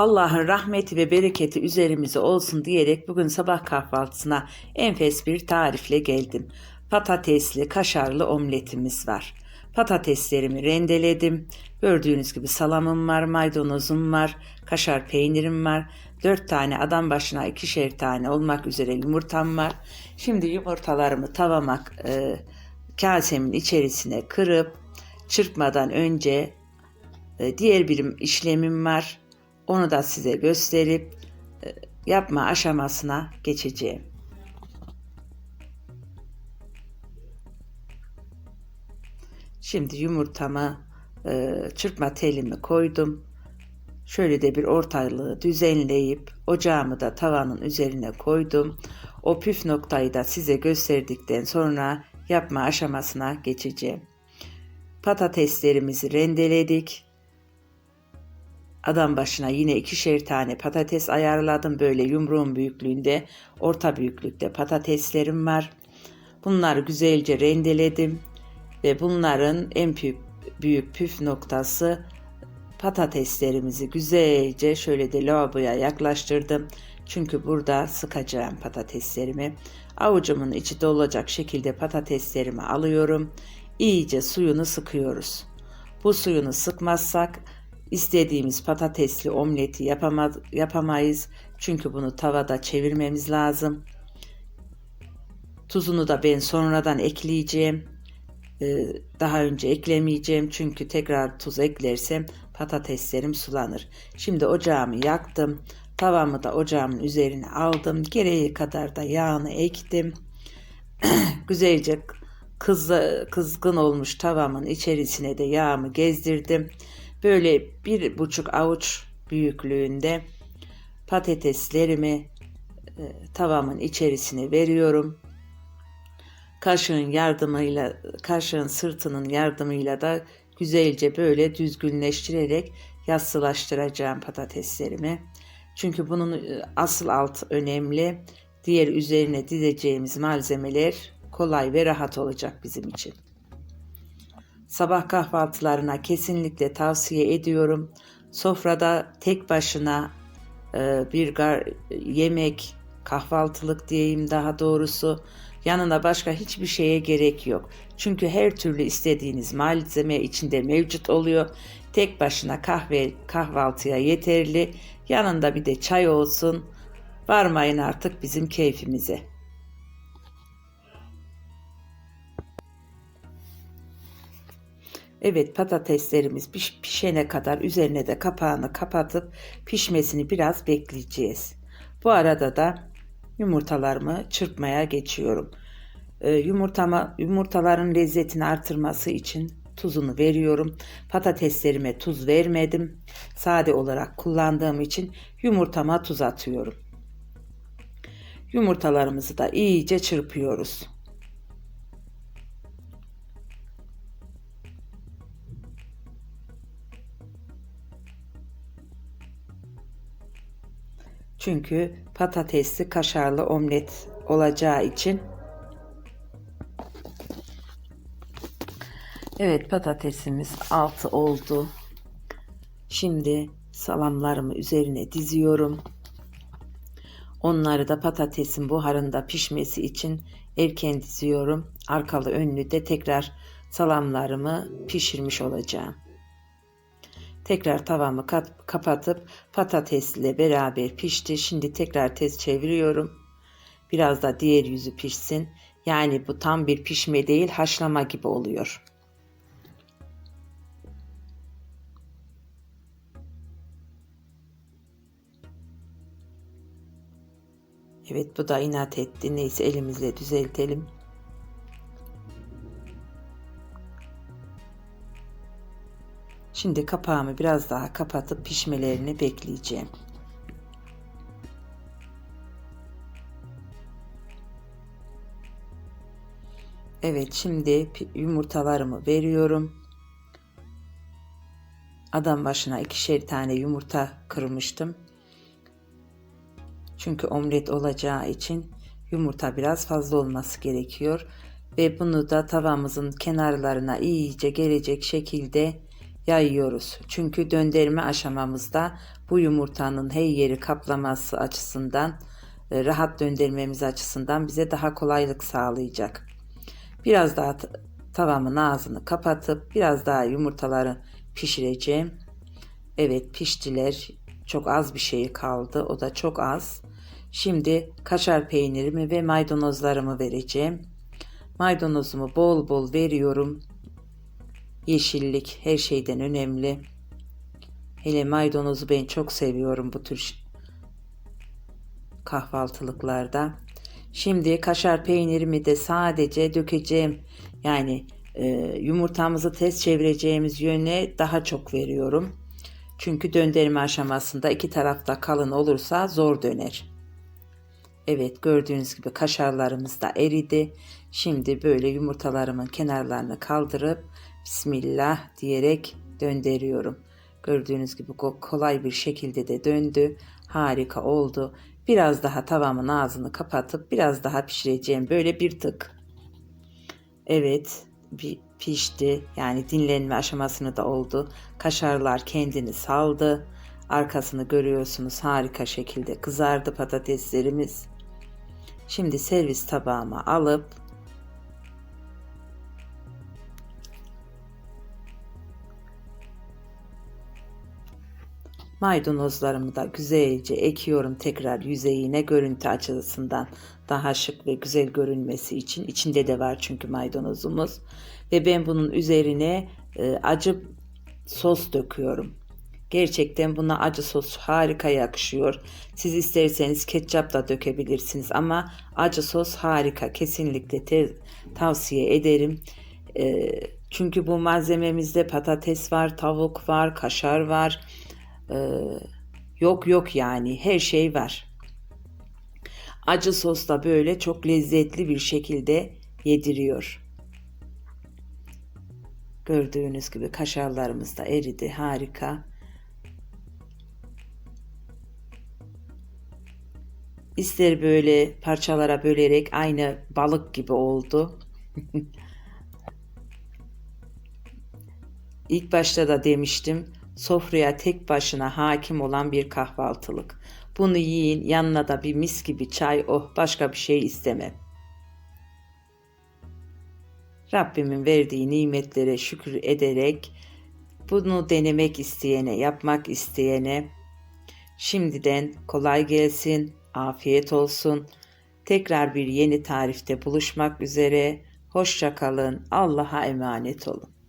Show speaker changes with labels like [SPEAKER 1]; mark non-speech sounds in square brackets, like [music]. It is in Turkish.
[SPEAKER 1] Allah'ın rahmeti ve bereketi üzerimize olsun diyerek bugün sabah kahvaltısına enfes bir tarifle geldim. Patatesli, kaşarlı omletimiz var. Patateslerimi rendeledim. Gördüğünüz gibi salamım var, maydanozum var, kaşar peynirim var. Dört tane adam başına ikişer tane olmak üzere yumurtam var. Şimdi yumurtalarımı tavama e, kasemin içerisine kırıp çırpmadan önce e, diğer bir işlemim var. Onu da size gösterip e, yapma aşamasına geçeceğim. Şimdi yumurtamı e, çırpma telimi koydum. Şöyle de bir ortalığı düzenleyip ocağımı da tavanın üzerine koydum. O püf noktayı da size gösterdikten sonra yapma aşamasına geçeceğim. Patateslerimizi rendeledik. Adam başına yine ikişer tane patates ayarladım. Böyle yumruğun büyüklüğünde, orta büyüklükte patateslerim var. Bunları güzelce rendeledim. Ve bunların en büyük, büyük püf noktası patateslerimizi güzelce şöyle de lavaboya yaklaştırdım. Çünkü burada sıkacağım patateslerimi. Avucumun içi dolacak şekilde patateslerimi alıyorum. İyice suyunu sıkıyoruz. Bu suyunu sıkmazsak istediğimiz patatesli omleti yapamaz, yapamayız. Çünkü bunu tavada çevirmemiz lazım. Tuzunu da ben sonradan ekleyeceğim. Ee, daha önce eklemeyeceğim çünkü tekrar tuz eklersem patateslerim sulanır. Şimdi ocağımı yaktım. Tavamı da ocağımın üzerine aldım. Gereği kadar da yağını ektim. [clears throat] Güzelce kız, kızgın olmuş tavamın içerisine de yağımı gezdirdim. Böyle bir buçuk avuç büyüklüğünde patateslerimi e, tavamın içerisine veriyorum. Kaşığın yardımıyla, kaşığın sırtının yardımıyla da güzelce böyle düzgünleştirerek yassılaştıracağım patateslerimi. Çünkü bunun e, asıl alt önemli. Diğer üzerine dizeceğimiz malzemeler kolay ve rahat olacak bizim için. Sabah kahvaltılarına kesinlikle tavsiye ediyorum. Sofrada tek başına e, bir yemek, kahvaltılık diyeyim daha doğrusu yanına başka hiçbir şeye gerek yok. Çünkü her türlü istediğiniz malzeme içinde mevcut oluyor. Tek başına kahve kahvaltıya yeterli. Yanında bir de çay olsun. Varmayın artık bizim keyfimize. Evet patateslerimiz piş, pişene kadar üzerine de kapağını kapatıp pişmesini biraz bekleyeceğiz. Bu arada da yumurtalarımı çırpmaya geçiyorum. Ee, yumurtama, yumurtaların lezzetini artırması için tuzunu veriyorum. Patateslerime tuz vermedim. Sade olarak kullandığım için yumurtama tuz atıyorum. Yumurtalarımızı da iyice çırpıyoruz. Çünkü patatesli kaşarlı omlet olacağı için Evet patatesimiz altı oldu. Şimdi salamlarımı üzerine diziyorum. Onları da patatesin buharında pişmesi için erken diziyorum. Arkalı önlü de tekrar salamlarımı pişirmiş olacağım. Tekrar tavamı kapatıp patatesle beraber pişti. Şimdi tekrar tez çeviriyorum. Biraz da diğer yüzü pişsin. Yani bu tam bir pişme değil haşlama gibi oluyor. Evet bu da inat etti. Neyse elimizle düzeltelim. Şimdi kapağımı biraz daha kapatıp pişmelerini bekleyeceğim. Evet şimdi yumurtalarımı veriyorum. Adam başına ikişer tane yumurta kırmıştım. Çünkü omlet olacağı için yumurta biraz fazla olması gerekiyor. Ve bunu da tavamızın kenarlarına iyice gelecek şekilde yayıyoruz. Çünkü döndürme aşamamızda bu yumurtanın her yeri kaplaması açısından e, rahat döndürmemiz açısından bize daha kolaylık sağlayacak. Biraz daha tavamın ağzını kapatıp biraz daha yumurtaları pişireceğim. Evet piştiler. Çok az bir şey kaldı. O da çok az. Şimdi kaşar peynirimi ve maydanozlarımı vereceğim. Maydanozumu bol bol veriyorum. Yeşillik her şeyden önemli. Hele maydanozu ben çok seviyorum bu tür kahvaltılıklarda. Şimdi kaşar peynirimi de sadece dökeceğim. Yani e, yumurtamızı ters çevireceğimiz yöne daha çok veriyorum. Çünkü döndürme aşamasında iki tarafta kalın olursa zor döner. Evet gördüğünüz gibi kaşarlarımız da eridi. Şimdi böyle yumurtalarımın kenarlarını kaldırıp Bismillah diyerek döndürüyorum. Gördüğünüz gibi ko- kolay bir şekilde de döndü. Harika oldu. Biraz daha tavamın ağzını kapatıp biraz daha pişireceğim. Böyle bir tık. Evet bir pişti. Yani dinlenme aşamasını da oldu. Kaşarlar kendini saldı. Arkasını görüyorsunuz harika şekilde kızardı patateslerimiz. Şimdi servis tabağıma alıp Maydanozlarımı da güzelce ekiyorum tekrar yüzeyine görüntü açısından daha şık ve güzel görünmesi için. içinde de var çünkü maydanozumuz. Ve ben bunun üzerine e, acı sos döküyorum. Gerçekten buna acı sos harika yakışıyor. Siz isterseniz ketçap da dökebilirsiniz ama acı sos harika. Kesinlikle te- tavsiye ederim. E, çünkü bu malzememizde patates var, tavuk var, kaşar var. Ee, yok yok yani her şey var. Acı sos da böyle çok lezzetli bir şekilde yediriyor. Gördüğünüz gibi kaşarlarımız da eridi harika. İster böyle parçalara bölerek aynı balık gibi oldu. [laughs] İlk başta da demiştim sofraya tek başına hakim olan bir kahvaltılık. Bunu yiyin yanına da bir mis gibi çay oh başka bir şey istemem. Rabbimin verdiği nimetlere şükür ederek bunu denemek isteyene, yapmak isteyene şimdiden kolay gelsin, afiyet olsun. Tekrar bir yeni tarifte buluşmak üzere. Hoşça kalın. Allah'a emanet olun.